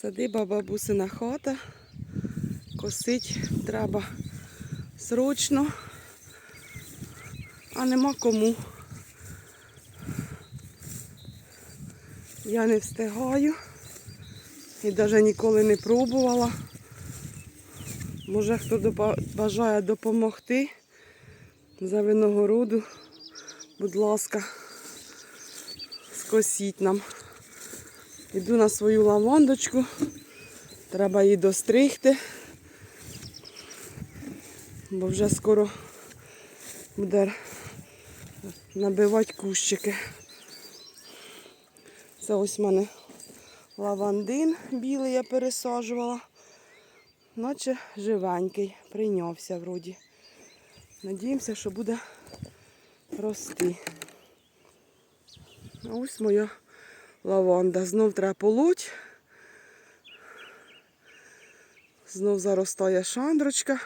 Садиба бабусина хата. Косить треба срочно, а нема кому. Я не встигаю і навіть ніколи не пробувала. Може хто бажає допомогти за виногороду, будь ласка, скосіть нам. Іду на свою лавандочку. Треба її достригти. Бо вже скоро буде набивати кущики. Це ось в мене лавандин білий я пересаджувала. Наче живенький, прийнявся вроді. Надіємося, що буде рости. А ось моя лаванда. Знов треба полоть. Знов заростає шандрочка.